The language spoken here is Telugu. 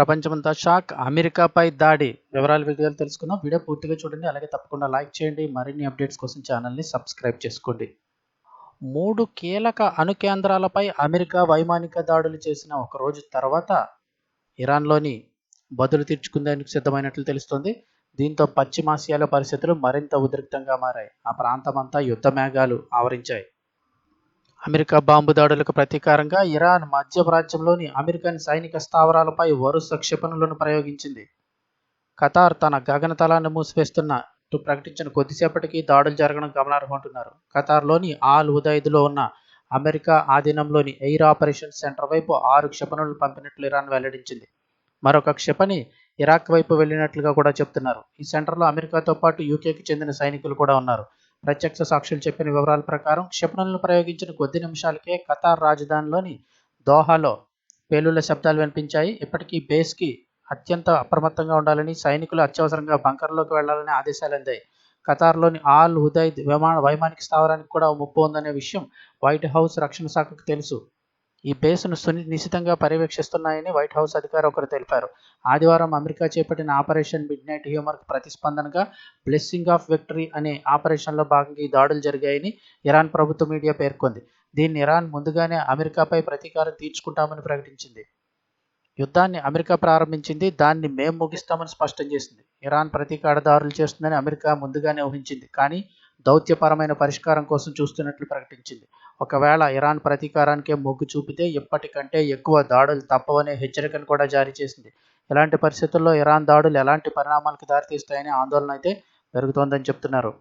ప్రపంచమంతా షాక్ అమెరికాపై దాడి. వివరాలు వీడియోలు తెలుసుకుందాం. వీడియో పూర్తిగా చూడండి. అలాగే తప్పకుండా లైక్ చేయండి. మరిన్ని అప్డేట్స్ కోసం ఛానల్ని సబ్స్క్రైబ్ చేసుకోండి. మూడు కీలక అణు కేంద్రాలపై అమెరికా వైమానిక దాడులు చేసిన ఒక రోజు తర్వాత ఇరాన్లోని బదులు తీర్చుకుందేందుకు సిద్ధమైనట్లు తెలుస్తోంది. దీంతో పశ్చిమాసియాలో పరిస్థితులు మరింత ఉద్రిక్తంగా మారాయి. ఆ ప్రాంతమంతా యుద్ధ మేఘాలు ఆవరించాయి. అమెరికా బాంబు దాడులకు ప్రతీకారంగా ఇరాన్ మధ్య ప్రాచ్యంలోని అమెరికన్ సైనిక స్థావరాలపై వరుస క్షిపణులను ప్రయోగించింది. ఖతార్ తన గగనతలాన్ని మూసివేస్తున్నట్టు ప్రకటించిన కొద్దిసేపటికి దాడులు జరగడం గమనార్హం అంటున్నారు. ఖతార్లోని ఆల్ ఉదైద్లో ఉన్న అమెరికా ఆధీనంలోని ఎయిర్ ఆపరేషన్ సెంటర్ వైపు ఆరు క్షిపణులు పంపినట్లు ఇరాన్ వెల్లడించింది. మరొక క్షిపణి ఇరాక్ వైపు వెళ్ళినట్లుగా కూడా చెప్తున్నారు. ఈ సెంటర్లో అమెరికాతో పాటు యూకేకి చెందిన సైనికులు కూడా ఉన్నారు. ప్రత్యక్ష సాక్షులు చెప్పిన వివరాల ప్రకారం క్షిపణులను ప్రయోగించిన కొద్ది నిమిషాలకే ఖతార్ రాజధానిలోని దోహాలో పేలుళ్ళ శబ్దాలు వినిపించాయి. ఇప్పటికీ బేస్కి అత్యంత అప్రమత్తంగా ఉండాలని సైనికులు అత్యవసరంగా బంకర్లోకి వెళ్ళాలని ఆదేశాలు అందాయి. ఖతార్లోని ఆల్ హుదైద్ విమాన వైమానిక స్థావరానికి కూడా ముప్పు ఉందనే విషయం వైట్ హౌస్ రక్షణ శాఖకు తెలుసు. ఈ బేస్ను సుని నిశితంగా పర్యవేక్షిస్తున్నాయని వైట్ హౌస్ అధికారి ఒకరు తెలిపారు. ఆదివారం అమెరికా చేపట్టిన ఆపరేషన్ మిడ్ నైట్ హ్యూమర్కు ప్రతిస్పందనగా బ్లెస్సింగ్ ఆఫ్ విక్టరీ అనే ఆపరేషన్లో భాగంగా ఈ దాడులు జరిగాయని ఇరాన్ ప్రభుత్వ మీడియా పేర్కొంది. దీన్ని ఇరాన్ ముందుగానే అమెరికాపై ప్రతీకారం తీర్చుకుంటామని ప్రకటించింది. యుద్ధాన్ని అమెరికా ప్రారంభించింది దాన్ని మేం ముగిస్తామని స్పష్టం చేసింది. ఇరాన్ ప్రతీకార దారులు చేస్తుందని అమెరికా ముందుగానే ఊహించింది. కానీ దౌత్యపరమైన పరిష్కారం కోసం చూస్తున్నట్లు ప్రకటించింది. ఒకవేళ ఇరాన్ ప్రతీకారానికే మొగ్గు చూపితే ఇప్పటికంటే ఎక్కువ దాడులు తప్పవనే హెచ్చరికను కూడా జారీ చేసింది. ఇలాంటి పరిస్థితుల్లో ఇరాన్ దాడులు ఎలాంటి పరిణామాలకు దారితీస్తాయనే ఆందోళన అయితే పెరుగుతోందని చెప్తున్నారు.